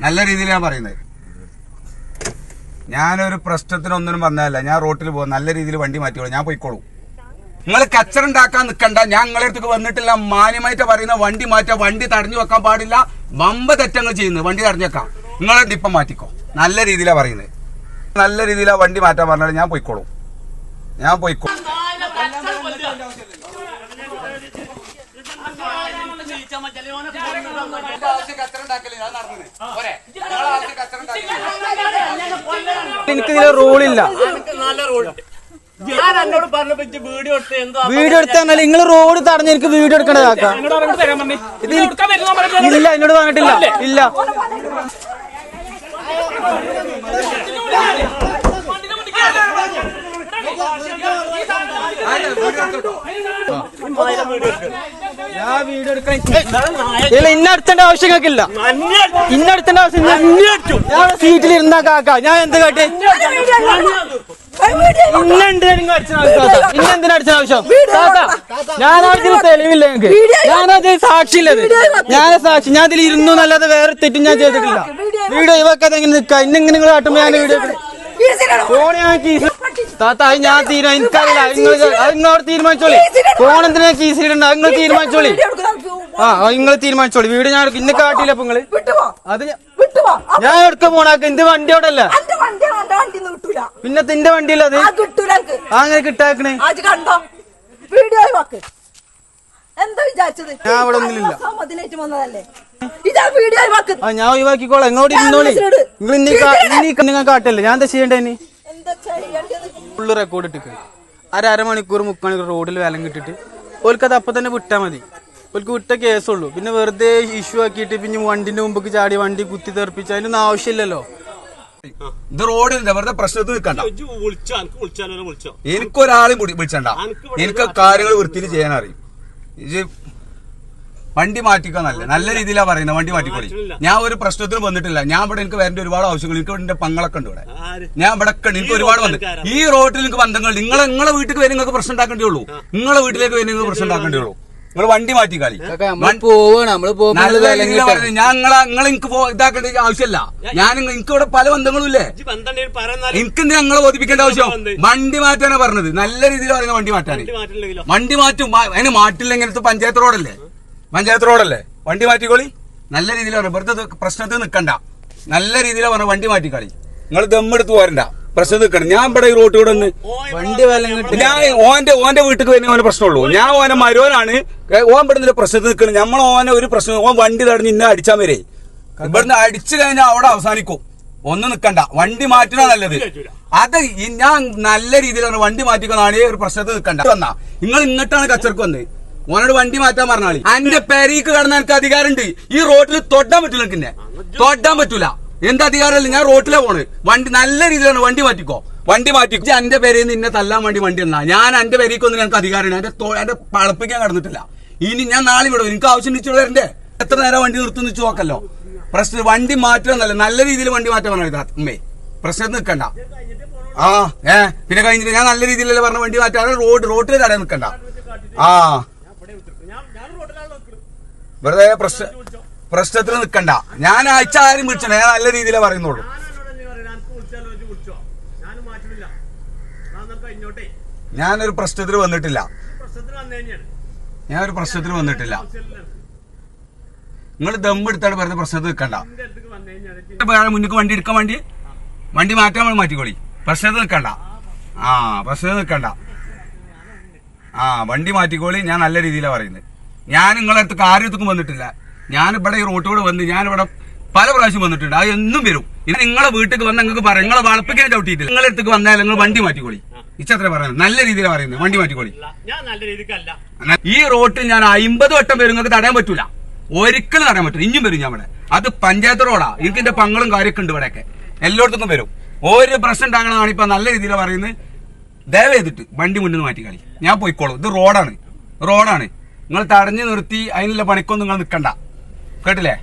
നല്ല രീതിയിൽ ഞാൻ പറയുന്നത്. ഞാനൊരു പ്രശ്നത്തിനൊന്നിനും വന്നതല്ല. ഞാൻ റോട്ടിൽ പോകും. നല്ല രീതിയിൽ വണ്ടി മാറ്റിക്കോളൂ. ഞാൻ പോയിക്കോളൂ. നിങ്ങൾ കച്ചറ ഉണ്ടാക്കാൻ നിൽക്കണ്ട. ഞാൻ നിങ്ങളെ അടുത്തേക്ക് വന്നിട്ടില്ല. മാന്യമായിട്ട് പറയുന്ന വണ്ടി മാറ്റാ. വണ്ടി തടഞ്ഞു വെക്കാൻ പാടില്ല. വമ്പ തെറ്റങ്ങൾ ചെയ്യുന്നത്. വണ്ടി തടഞ്ഞു വെക്കാം. നിങ്ങളെ ഇപ്പം മാറ്റിക്കോ. നല്ല രീതിയിലാണ് പറയുന്നത്. നല്ല രീതിയിലാണ് വണ്ടി മാറ്റാൻ പറഞ്ഞാൽ ഞാൻ പോയിക്കോളൂ. ഞാൻ പോയിക്കോളൂ എനിക്ക് ഇതിലെ റോളില്ല ഞാൻ എന്നോട് പറഞ്ഞപ്പോ വീഡിയോ എടുത്ത് എന്തോ വീഡിയോ എടുത്താൽ നിങ്ങൾ റോഡ് തടഞ്ഞ് എനിക്ക് വീഡിയോ എടുക്കണ കാക്ക പറഞ്ഞിട്ട് തരാൻ പറഞ്ഞു ഇത് എനിക്ക് ഇല്ല എന്നോട് പറഞ്ഞിട്ടില്ല ഇല്ല ഞാൻ വീഡിയോ എടുക്കാൻ ഇല്ല ഇന്ന അടുത്തേണ്ട ആവശ്യം നിങ്ങൾക്കില്ല ഇന്ന അടുത്തേണ്ട ആവശ്യം ഞാൻ സീറ്റിൽ ഇരുന്ന കാക്ക. ഞാൻ എന്ത് കേട്ടെ? ഇന്നെന്തിനടിച്ച അടിച്ച ആവശ്യം? ഞാനതിൽ തെളിവില്ല നിങ്ങൾക്ക് ഞാനത് സാക്ഷിയില്ലത് ഞാൻ സാക്ഷി. ഞാൻ ഇതിൽ ഇരുന്നു എന്നല്ലാതെ വേറെ തെറ്റും ഞാൻ ചെയ്തിട്ടില്ല. വീഡിയോ ഒഴിവാക്കാതെ എങ്ങനെ നിൽക്കാം ഇന്നെങ്ങനെ നിങ്ങൾ കാട്ടുമ്പോ ഞാൻ വീഡിയോ ഫോൺ ഞാൻ താത്ത അത് ഞാൻ തീരുമാനം എനിക്കറിയില്ല നിങ്ങൾ തീരുമാനിച്ചോളി. ഫോൺ എന്തിനാ കീസിലിടണ്ട നിങ്ങൾ തീരുമാനിച്ചോളി. ആ നിങ്ങൾ തീരുമാനിച്ചോളി. വീഡിയോ ഞാൻ എടുക്കും. ഇന്നെ കാട്ടിയില്ല അപ്പൊ നിങ്ങൾ അത് ഞാൻ- വിട്ടുപോ ഞാൻ എടുക്ക പോണാക്ക എന്റെ വണ്ടി അവിടെ അല്ല പിന്നെ തിന്റെ വണ്ടിയല്ല അത്? അങ്ങനെ കിട്ടാക്കണേ. എന്താ വിചാരിച്ചത്? ഞാൻ അവിടെ ഒന്നുമില്ല. വന്നതല്ലേ? ആ ഞാൻ ഒഴിവാക്കിക്കോളാം. ഇങ്ങോട്ട് ഇരുന്നോളി. നിങ്ങൾ ഇന്നീ ഇന്നീ നിങ്ങൾ കാട്ടല്ലേ? ഞാൻ എന്താ ചെയ്യണ്ടേ ഇനി? എന്താ ചെയ്യേണ്ടത്? ഫുള്ള് റെക്കോർഡ് ഇട്ടിക്ക്. അര അരമണിക്കൂർ മുക്കണിക്കൂർ റോഡിൽ വിലം കിട്ടിട്ട് ഓൽക്കത് അപ്പം തന്നെ വിട്ടാൽ മതി. ഓൽക്ക് വിട്ട കേസുള്ളൂ. പിന്നെ വെറുതെ ഇഷ്യൂ ആക്കിയിട്ട് പിന്നെ വണ്ടിന്റെ മുമ്പ് ചാടി വണ്ടി കുത്തി തെറിപ്പിച്ച് അതിനൊന്നും ആവശ്യമില്ലല്ലോ. ഇത് റോഡില്ല വെറുതെ പ്രശ്നത്തിൽ നിൽക്കണ്ട. എനിക്കൊരാളെയും വിളി- വിളിച്ചണ്ട. എനിക്ക് കാര്യങ്ങൾ വൃത്തിയിൽ ചെയ്യാൻ അറിയും ഇത് വണ്ടി മാറ്റിക്കോ നല്ല നല്ല രീതിയിലാ പറയുന്നത് വണ്ടി മാറ്റിക്കോളി ഞാൻ ഒരു പ്രശ്നത്തിന് വന്നിട്ടില്ല. ഞാൻ ഇവിടെ എനിക്ക് വേണ്ട ഒരുപാട് ആവശ്യങ്ങൾ എനിക്ക് ഇവിടെ എന്റെ പങ്ങളൊക്കെ ഉണ്ട് ഇവിടെ. ഞാൻ ഇവിടെ ഒക്കെ എനിക്ക് ഒരുപാട് വന്നു ഈ റോഡിൽ നിങ്ങൾക്ക് ബന്ധങ്ങൾ നിങ്ങൾ നിങ്ങളെ വീട്ടിൽ വരും നിങ്ങൾക്ക് പ്രശ്നം ഉണ്ടാക്കേണ്ടേ ഉള്ളൂ. നിങ്ങളെ വീട്ടിലേക്ക് വരെ നിങ്ങൾക്ക് പ്രശ്നം ഉണ്ടാക്കേണ്ടേ ഉള്ളൂ. നിങ്ങൾ വണ്ടി മാറ്റി കളി. ഞാൻ നിങ്ങൾ എനിക്ക് ഇതാക്കേണ്ട ആവശ്യമില്ല ഞാൻ എനിക്ക് ഇവിടെ പല ബന്ധങ്ങളും ഇല്ലേ? എനിക്ക് ഞങ്ങളെ ബോധിപ്പിക്കേണ്ട ആവശ്യം? വണ്ടി മാറ്റാനാ പറഞ്ഞത്. നല്ല രീതിയിൽ പറയുന്ന വണ്ടി മാറ്റാൻ വണ്ടി മാറ്റും. അതിന് മാറ്റില്ല ഇങ്ങനത്തെ പഞ്ചായത്ത് റോഡല്ലേ? പഞ്ചായത്ത് റോഡല്ലേ? വണ്ടി മാറ്റിക്കോളി. നല്ല രീതിയിൽ പറഞ്ഞു വെറുതെ പ്രശ്നത്തിൽ നിൽക്കണ്ട നല്ല രീതിയിൽ പറഞ്ഞു വണ്ടി മാറ്റിക്കളി. നിങ്ങൾ ദമ്മെടുത്ത് പോരണ്ട. പ്രശ്നം നിൽക്കണം ഞാൻ ഇവിടെ ഈ റോട്ടിൽ കൂടെ ഒന്ന് വണ്ടി ഞാൻ ഓന്റെ ഓന്റെ വീട്ടിൽ വരുന്ന ഓനെ പ്രശ്നമുള്ളൂ. ഞാൻ ഓനെ മരോനാണ്. ഓൻ ഇവിടെ പ്രശ്നത്തിൽ നിൽക്കണം നമ്മൾ ഓനെ ഒരു പ്രശ്നം ഓൻ വണ്ടി തടഞ്ഞ് ഇന്ന അടിച്ചാൽ വരെ ഇവിടുന്ന് അടിച്ചു കഴിഞ്ഞാൽ അവിടെ അവസാനിക്കും. ഒന്നും നിൽക്കണ്ട വണ്ടി മാറ്റണ നല്ലത്. അത് ഞാൻ നല്ല രീതിയിലാണ് വണ്ടി മാറ്റിക്കുന്നതാണ് ഒരു പ്രശ്നത്തിൽ നിൽക്കണ്ട വന്നാ. നിങ്ങൾ ഇങ്ങോട്ടാണ് കച്ചർക്ക് വന്നത് ഓനോട് വണ്ടി മാറ്റാൻ പറഞ്ഞാളി. അന്റെ പെരീക്ക് കടന്ന എനിക്ക് അധികാരമുണ്ട്. ഈ റോട്ടിൽ തൊട്ടാൻ പറ്റൂല എനിക്കിന്നെ. തൊട്ടാൻ പറ്റൂല. എന്ത് അധികാരമല്ല. ഞാൻ റോട്ടിലെ പോണ് വണ്ടി നല്ല രീതിയിലാണ്. വണ്ടി മാറ്റിക്കോ. വണ്ടി മാറ്റിക്കോ. എന്റെ പേരിൽ നിന്ന് ഇന്നെ തല്ലാൻ വേണ്ടി വണ്ടി എന്നാ ഞാൻ എന്റെ പേരേക്കൊന്നും എനിക്ക് അധികാരമാണ് എന്റെ എന്റെ പളപ്പിക്കാൻ കടന്നിട്ടില്ല. ഇനി ഞാൻ നാളെ വിടും. എനിക്ക് ആവശ്യം വെച്ചു എത്ര നേരം വണ്ടി നിർത്തുന്നു വെച്ച് നോക്കല്ലോ പ്രശ്നം വണ്ടി മാറ്റണമെന്നല്ല നല്ല രീതിയിൽ വണ്ടി മാറ്റാൻ പറഞ്ഞാൽ പ്രശ്നം നിൽക്കണ്ട ആ ഏ പിന്നെ കഴിഞ്ഞിട്ട് ഞാൻ നല്ല രീതിയിലല്ലേ പറഞ്ഞ വണ്ടി മാറ്റാൻ റോഡ് റോട്ടിൽ തടയാൻ നിൽക്കണ്ട ആ. വെറുതെ പ്രശ്ന പ്രശ്നത്തിന് നിൽക്കണ്ട. ഞാൻ അയച്ച ആരും വിളിച്ചു ഞാൻ നല്ല രീതിയിലേ പറയുന്നുള്ളൂ. ഞാനൊരു വന്നിട്ടില്ല. പ്രശ്നത്തിന് വന്നു തന്നെയാണ് ഞാനൊരു പ്രശ്നത്തിൽ വന്നിട്ടില്ല. നിങ്ങൾ ദമ്പെടുത്താണ് വെറുതെ പ്രശ്നത്തിൽ നിൽക്കണ്ട. മുന്നിക്ക് വണ്ടി എടുക്കാൻ വേണ്ടി? വണ്ടി മാറ്റാൻ വേണ്ടി മാറ്റിക്കോളി. പ്രശ്നത്തിൽ നിൽക്കണ്ട. ആ പ്രശ്നത്തിൽ നിൽക്കണ്ട. ആ വണ്ടി മാറ്റിക്കോളി. ഞാൻ നല്ല രീതിയിലാണ് പറയുന്നത്. ഞാൻ നിങ്ങളെ അടുത്ത് കാര്യത്തും വന്നിട്ടില്ല. ഞാൻ ഇവിടെ ഈ റോട്ടിലൂടെ വന്ന് ഞാൻ ഇവിടെ പല പ്രാവശ്യം വന്നിട്ടുണ്ട്. അത് എന്നും വരും. ഇത് നിങ്ങളെ വീട്ടിൽ വന്ന് നിങ്ങൾക്ക് പറയാം. നിങ്ങളെ വളപ്പിക്കാൻ ചവിട്ടിയിട്ടില്ല. നിങ്ങളെ അടുത്ത് വന്നാൽ നിങ്ങൾ വണ്ടി മാറ്റിക്കോളി. ഇച്ചത്ര പറയുന്നത്. നല്ല രീതിയിലാണ് പറയുന്നത്. വണ്ടി മാറ്റിക്കോളി. ഈ റോട്ടിൽ ഞാൻ അമ്പത് വട്ടം വരും. നിങ്ങൾക്ക് തടയാൻ പറ്റൂല. ഒരിക്കലും തടയാൻ പറ്റില്ല ഇനിയും വരും ഞാൻ ഇവിടെ. അത് പഞ്ചായത്ത് റോഡാ. എനിക്ക് എന്റെ പങ്ങളും കാര്യമൊക്കെ ഉണ്ട് ഇവിടെയൊക്കെ. എല്ലായിടത്തും വരും. ഒരു പ്രശ്നം ഉണ്ടാകണമെന്നാണ് ഇപ്പൊ നല്ല രീതിയിൽ പറയുന്നത്. ദയവ് ചെയ്തിട്ട് വണ്ടി മുന്നിൽ നിന്ന് മാറ്റി കളി ഞാൻ പോയിക്കോളും. ഇത് റോഡാണ്. റോഡാണ്. നിങ്ങൾ തടഞ്ഞു നിർത്തി അതിനുള്ള പണിക്കൊന്നും നിങ്ങൾ നിൽക്കണ്ട കേട്ടില്ലേ?